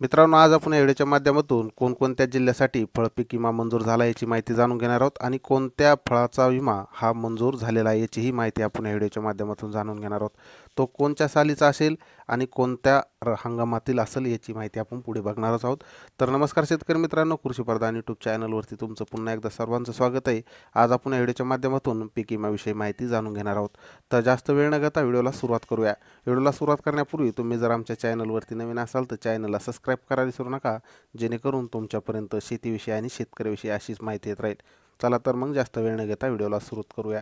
मित्रांनो आज आपण या व्हिडिओच्या माध्यमातून कोणकोणत्या जिल्ह्यासाठी फळपीक विमा मंजूर झाला याची माहिती जाणून घेणार आहोत आणि कोणत्या फळाचा विमा हा मंजूर झालेला आहे याचीही माहिती आपण या व्हिडिओच्या माध्यमातून जाणून घेणार आहोत. तो कोणत्या सालीचा असेल आणि कोणत्या र- हंगामातील असेल याची माहिती आपण पुढे बघणारच आहोत. तर नमस्कार शेतकरी मित्रांनो कृषीप्रधान यूट्यूब चॅनलवरती तुमचं पुन्हा एकदा सर्वांचं स्वागत आहे. आज आपण या व्हिडिओच्या माध्यमातून पीक विमाविषयी माहिती जाणून घेणार आहोत. तर जास्त वेळ न घेता व्हिडिओला सुरुवात करूया. व्हिडिओला सुरुवात करण्यापूर्वी तुम्ही जर आमच्या चॅनलवरती नवीन असाल तर चॅनलला सबस्क्राईब करायला विसरू नका. जेणेकरून तुमच्यापर्यंत शेतीविषयी आणि शेतकऱ्याविषयी अशीच माहिती येत राहील. चला तर मग जास्त वेळ न घेता व्हिडिओला सुरुवात करूया.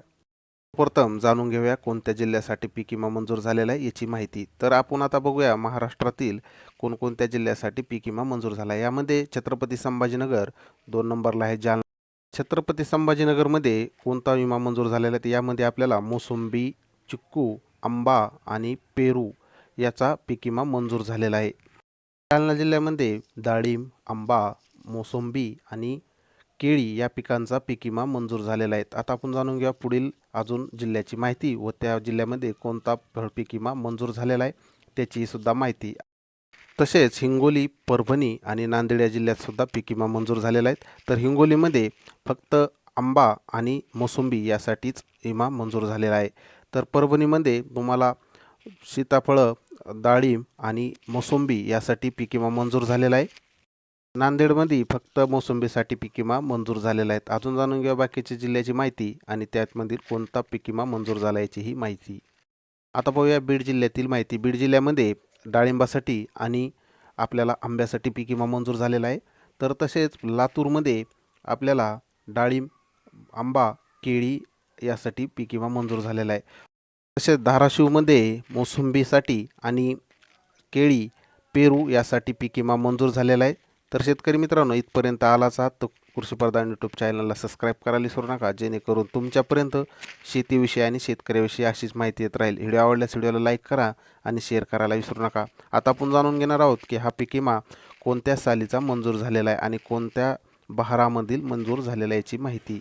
प्रथम जाणून घेऊया कोणत्या जिल्ह्यासाठी पीक विमा मंजूर झालेला आहे याची माहिती. तर आपण आता बघूया महाराष्ट्रातील कोणकोणत्या जिल्ह्यासाठी पीक विमा मंजूर झाला आहे. यामध्ये छत्रपती संभाजीनगर दोन नंबरला आहे. जालना. छत्रपती संभाजीनगरमध्ये कोणता विमा मंजूर झालेला आहे? तर यामध्ये आपल्याला मोसंबी चिक्कू आंबा आणि पेरू याचा पीक विमा मंजूर झालेला आहे. जालना जिल्ह्यामध्ये डाळिंब आंबा मोसंबी आणि केळी या पिकांचा पीक विमा मंजूर झालेला आहे. आता आपण जाणून घ्या पुढील अजून जिल्ह्याची माहिती व त्या जिल्ह्यामध्ये कोणता फळपीक विमा मंजूर झालेला आहे त्याची सुद्धा माहिती. तसेच हिंगोली परभणी आणि नांदेड या जिल्ह्यात सुद्धा पीक विमा मंजूर झालेला आहे. तर हिंगोलीमध्ये फक्त आंबा आणि मोसंबी यासाठीच विमा मंजूर झालेला आहे. तर परभणीमध्ये तुम्हाला सीताफळं डाळिंब आणि मोसंबी यासाठी पीक विमा मंजूर झालेला आहे. नांदेडमध्ये फक्त मोसंबीसाठी पीक विमा मंजूर झालेला आहे. अजून जाणून घ्या बाकीच्या जिल्ह्याची माहिती आणि त्यातमधील कोणता पीक विमा मंजूर झाला याचीही माहिती. आता पाहूया बीड जिल्ह्यातील माहिती. बीड जिल्ह्यामध्ये डाळिंबासाठी आणि आपल्याला आंब्यासाठी पीक विमा मंजूर झालेला आहे. तर तसेच लातूरमध्ये आपल्याला डाळिंब आंबा केळी यासाठी पीक विमा मंजूर झालेला आहे. तसेच धाराशिवमध्ये मोसंबीसाठी आणि केळी पेरू यासाठी पीक विमा मंजूर झालेला आहे. तर शेतकरी मित्रांनो इथपर्यंत आलाच आहात तर कृषीप्रधान यूट्यूब चॅनलला सबस्क्राईब करायला विसरू नका. जेणेकरून तुमच्यापर्यंत शेतीविषयी आणि शेतकऱ्याविषयी अशीच माहिती येत राहील. व्हिडिओ आवडल्यास व्हिडिओला लाईक करा आणि शेअर करायला विसरू नका. आता आपण जाणून घेणार आहोत की हा पीक विमा कोणत्या सालीचा मंजूर झालेला आहे आणि कोणत्या बहारामधील मंजूर झालेला याची माहिती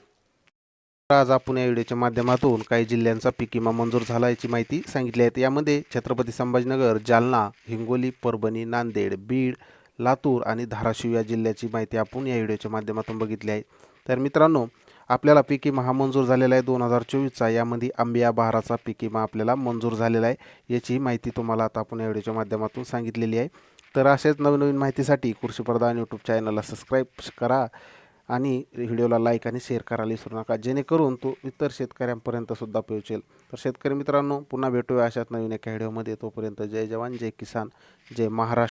आज आपण या व्हिडिओच्या माध्यमातून काही जिल्ह्यांचा पीक विमा मंजूर झाला याची माहिती सांगितली आहे. यामध्ये छत्रपती संभाजीनगर जालना हिंगोली परभणी नांदेड बीड लातूर आणि धाराशिव या जिल्ह्याची माहिती आपण या व्हिडिओच्या माध्यमातून बघितली आहे. तर मित्रांनो आपल्याला पीक विमा हा मंजूर झालेला आहे दोन हजार चोवीसचा. यामध्ये आंबिया बहाराचा पीक विमा आपल्याला मंजूर झालेला आहे. याची माहिती तुम्हाला आता आपण या व्हिडिओच्या माध्यमातून सांगितलेली आहे. तर असेच नवनवीन माहितीसाठी कृषीप्रधान यूट्यूब चॅनलला सबस्क्राईब करा. आणि व्हिडिओला लाईक आणि शेअर करायला विसरू नका. जेणेकरून तो इतर शेतकऱ्यांपर्यंत सुद्धा पोहोचेल. तर शेतकरी मित्रांनो पुन्हा भेटूया अशाच नवीन एका व्हिडिओमध्ये तोपर्यंत जय जवान जय किसान जय महाराष्ट्र.